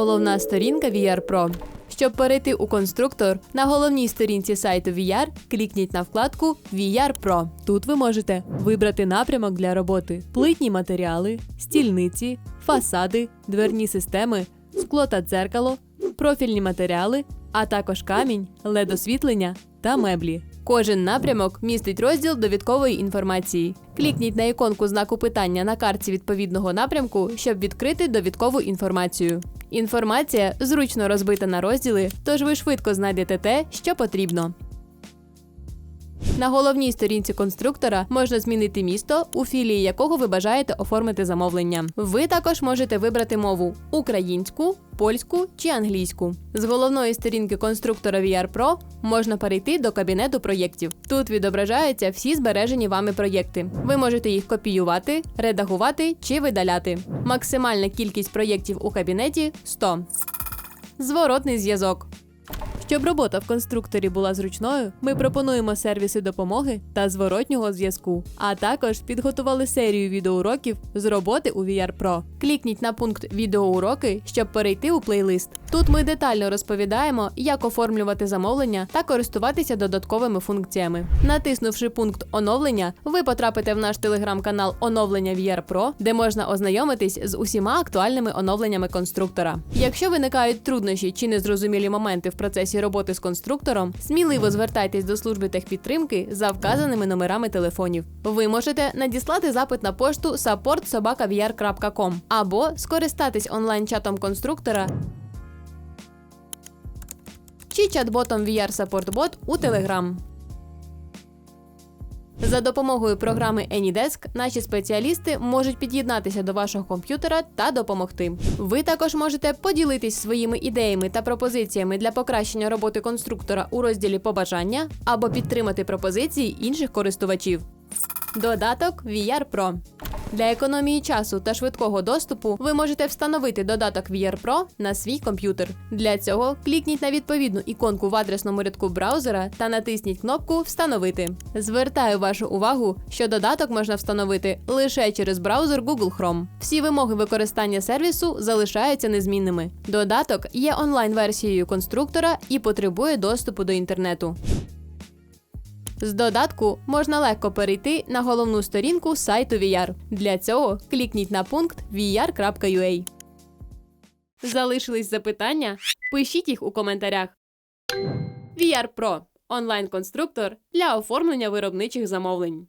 головна сторінка VR Pro. Щоб перейти у конструктор, на головній сторінці сайту VR клікніть на вкладку VR Pro. Тут ви можете вибрати напрямок для роботи: плитні матеріали, стільниці, фасади, дверні системи, скло та дзеркало, профільні матеріали, а також камінь, LED-освітлення та меблі. Кожен напрямок містить розділ довідкової інформації. Клікніть на іконку знаку питання на картці відповідного напрямку, щоб відкрити довідкову інформацію. Інформація зручно розбита на розділи, тож ви швидко знайдете те, що потрібно. На головній сторінці конструктора можна змінити місто, у філії якого ви бажаєте оформити замовлення. Ви також можете вибрати мову українську, польську чи англійську. З головної сторінки конструктора VR Pro можна перейти до кабінету проєктів. Тут відображаються всі збережені вами проєкти. Ви можете їх копіювати, редагувати чи видаляти. Максимальна кількість проєктів у кабінеті 100. Зворотний зв'язок. Щоб робота в конструкторі була зручною, ми пропонуємо сервіси допомоги та зворотнього зв'язку, а також підготували серію відеоуроків з роботи у VR Pro. Клікніть на пункт відеоуроки, щоб перейти у плейлист. Тут ми детально розповідаємо, як оформлювати замовлення та користуватися додатковими функціями. Натиснувши пункт оновлення, ви потрапите в наш телеграм-канал Оновлення VR Pro, де можна ознайомитись з усіма актуальними оновленнями конструктора. Якщо виникають труднощі чи незрозумілі моменти в процесі роботи з конструктором, сміливо звертайтесь до служби техпідтримки за вказаними номерами телефонів. Ви можете надіслати запит на пошту support.sobakaviar.com або скористатись онлайн-чатом конструктора чи чат-ботом VR Support Bot у Telegram. За допомогою програми AnyDesk наші спеціалісти можуть під'єднатися до вашого комп'ютера та допомогти. Ви також можете поділитись своїми ідеями та пропозиціями для покращення роботи конструктора у розділі Побажання або підтримати пропозиції інших користувачів. Додаток VR Pro. Для економії часу та швидкого доступу ви можете встановити додаток VR Pro на свій комп'ютер. Для цього клікніть на відповідну іконку в адресному рядку браузера та натисніть кнопку Встановити. Звертаю вашу увагу, що додаток можна встановити лише через браузер Google Chrome. Всі вимоги використання сервісу залишаються незмінними. Додаток є онлайн-версією конструктора і потребує доступу до інтернету. З додатку можна легко перейти на головну сторінку сайту VR. Для цього клікніть на пункт vr.ua. Залишились запитання? Пишіть їх у коментарях. VR Pro онлайн-конструктор для оформлення виробничих замовлень.